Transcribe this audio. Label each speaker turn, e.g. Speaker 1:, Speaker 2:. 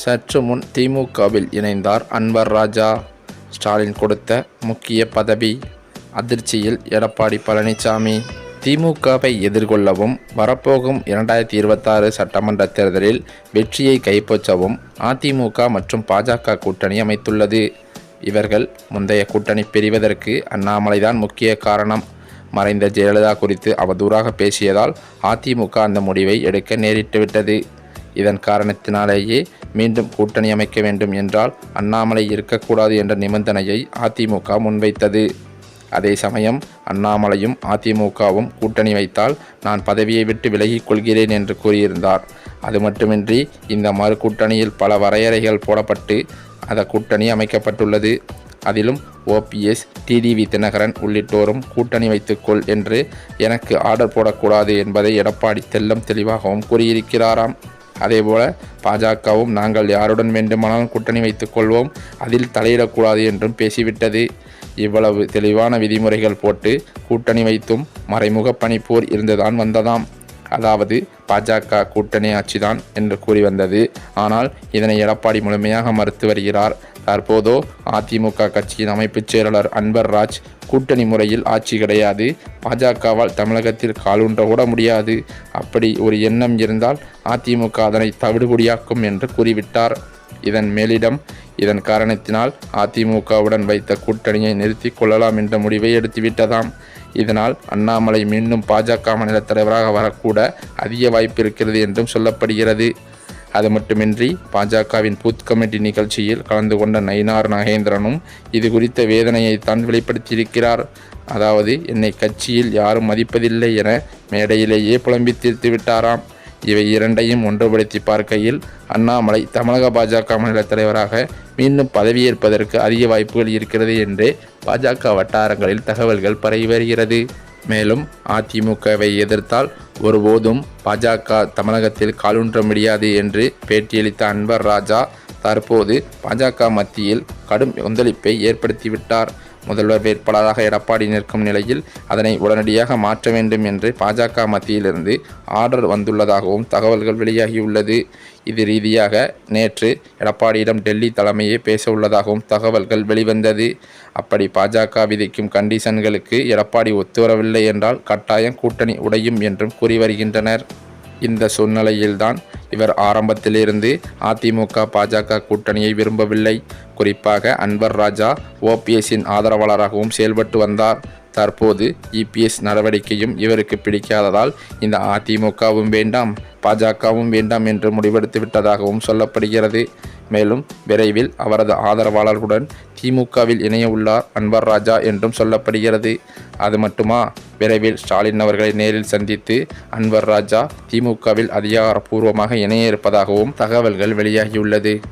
Speaker 1: சற்று முன் திமுகவில் இணைந்தார் அன்வர் ராஜா. ஸ்டாலின் கொடுத்த முக்கிய பதவி அதிர்ச்சியில் எடப்பாடி பழனிசாமி. திமுகவை எதிர்கொள்ளவும் வரப்போகும் இரண்டாயிரத்தி இருபத்தாறு சட்டமன்ற தேர்தலில் வெற்றியை கைப்பற்றவும் அதிமுக மற்றும் பாஜக கூட்டணி அமைத்துள்ளது. இவர்கள் முந்தைய கூட்டணி பிரிவதற்கு அண்ணாமலைதான் முக்கிய காரணம். மறைந்த ஜெயலலிதா குறித்து அவதூறாக பேசியதால் அதிமுக அந்த முடிவை எடுக்க நேரிட்டுவிட்டது. இதன் காரணத்தினாலேயே மீண்டும் கூட்டணி அமைக்க வேண்டும் என்றால் அண்ணாமலை இருக்கக்கூடாது என்ற நிபந்தனையை அதிமுக முன்வைத்தது. அதே சமயம் அண்ணாமலையும் அதிமுகவும் கூட்டணி வைத்தால் நான் பதவியை விட்டு விலகிக் கொள்கிறேன் என்று கூறியிருந்தார். அது மட்டுமின்றி இந்த மறு கூட்டணியில் பல வரையறைகள் போடப்பட்டு அந்த கூட்டணி அமைக்கப்பட்டுள்ளது. அதிலும் ஓபிஎஸ் டிடிவி தினகரன் உள்ளிட்டோரும் கூட்டணி வைத்துக்கொள் என்று எனக்கு ஆர்டர் போடக்கூடாது என்பதை எடப்பாடி தெல்லம் தெளிவாகவும் கூறியிருக்கிறாராம். அதேபோல பாஜகவும் நாங்கள் யாருடன் வேண்டுமானாலும் கூட்டணி வைத்துக் கொள்வோம். அதில் தலையிடக்கூடாது என்றும் பேசிவிட்டது. இவ்வளவு தெளிவான விதிமுறைகள் போட்டு கூட்டணி வைத்தும் மறைமுக பணிப்போர் இருந்துதான் வந்ததாம். அதாவது பாஜக கூட்டணி ஆட்சிதான் என்று கூறி வந்தது. ஆனால் இதனை எடப்பாடி முழுமையாக மறுத்து வருகிறார். தற்போதோ அதிமுக கட்சியின் அமைப்புச் செயலாளர் அன்பர் ராஜ் கூட்டணி முறையில் ஆட்சி கிடையாது. பாஜகவால் தமிழகத்தில் காலூன்ற கூட முடியாது. அப்படி ஒரு எண்ணம் இருந்தால் அதிமுக அதனை தவிடுபடியாக்கும் என்று கூறிவிட்டார். இதன் மேலிடம் இதன் காரணத்தினால் அதிமுகவுடன் வைத்த கூட்டணியை நிறுத்தி கொள்ளலாம் என்ற முடிவை எடுத்துவிட்டதாம். இதனால் அண்ணாமலை மீண்டும் பாஜக மாநில தலைவராக வரக்கூட அதிக வாய்ப்பு இருக்கிறது என்றும் சொல்லப்படுகிறது. அது மட்டுமின்றி பாஜகவின் பூத் கமிட்டி நிகழ்ச்சியில் கலந்து கொண்ட நயினார் நாகேந்திரனும் இது குறித்த வேதனையை தான் வெளிப்படுத்தியிருக்கிறார். அதாவது என்னை கட்சியில் யாரும் மதிப்பதில்லை என மேடையிலேயே புலம்பி தீர்த்து விட்டாராம். இவை இரண்டையும் ஒன்றுபடுத்தி பார்க்கையில் அண்ணாமலை தமிழக பாஜக மாநில தலைவராக மீண்டும் பதவியேற்பதற்கு அதிக வாய்ப்புகள் இருக்கிறது என்றே பாஜக வட்டாரங்களில் தகவல்கள் பரவி வருகிறது. மேலும் அதிமுகவை எதிர்த்தால் ஒருபோதும் பாஜக தமிழகத்தில் காலூன்ற முடியாது என்று பேட்டியளித்த அன்பர் ராஜா தற்போது பாஜக மத்தியில் கடும் கொந்தளிப்பை ஏற்படுத்திவிட்டார். முதல்வர் வேட்பாளராக எடப்பாடி நிற்கும் நிலையில் அதனை உடனடியாக மாற்ற வேண்டும் என்று பாஜக மத்தியிலிருந்து ஆர்டர் வந்துள்ளதாகவும் தகவல்கள் வெளியாகியுள்ளது. இது ரீதியாக நேற்று எடப்பாடியிடம் டெல்லி தலைமையே பேச உள்ளதாகவும் தகவல்கள் வெளிவந்தது. அப்படி பாஜக விதிக்கும் கண்டிஷன்களுக்கு எடப்பாடி ஒத்துவரவில்லை என்றால் கட்டாயம் கூட்டணி உடையும் என்றும் கூறி வருகின்றனர். இந்த சூழ்நிலையில்தான் இவர் ஆரம்பத்திலிருந்து அதிமுக பாஜக கூட்டணியை விரும்பவில்லை. குறிப்பாக அன்வர் ராஜா ஓபிஎஸ்ஸின் ஆதரவாளராகவும் செயல்பட்டு வந்தார். தற்போது இபிஎஸ் நடவடிக்கையும் இவருக்கு பிடிக்காததால் இந்த அதிமுகவும் வேண்டாம் பாஜகவும் வேண்டாம் என்று முடிவெடுத்து விட்டதாகவும் சொல்லப்படுகிறது. மேலும் விரைவில் அவரது ஆதரவாளர்களுடன் திமுகவில் இணைய உள்ளார் அன்வர் ராஜா என்றும் சொல்லப்படுகிறது. அது மட்டுமா? விரைவில் ஸ்டாலின் அவர்களை நேரில் சந்தித்து அன்வர் ராஜா திமுகவில் அதிகாரப்பூர்வமாக இணைய இருப்பதாகவும் தகவல்கள் வெளியாகியுள்ளது.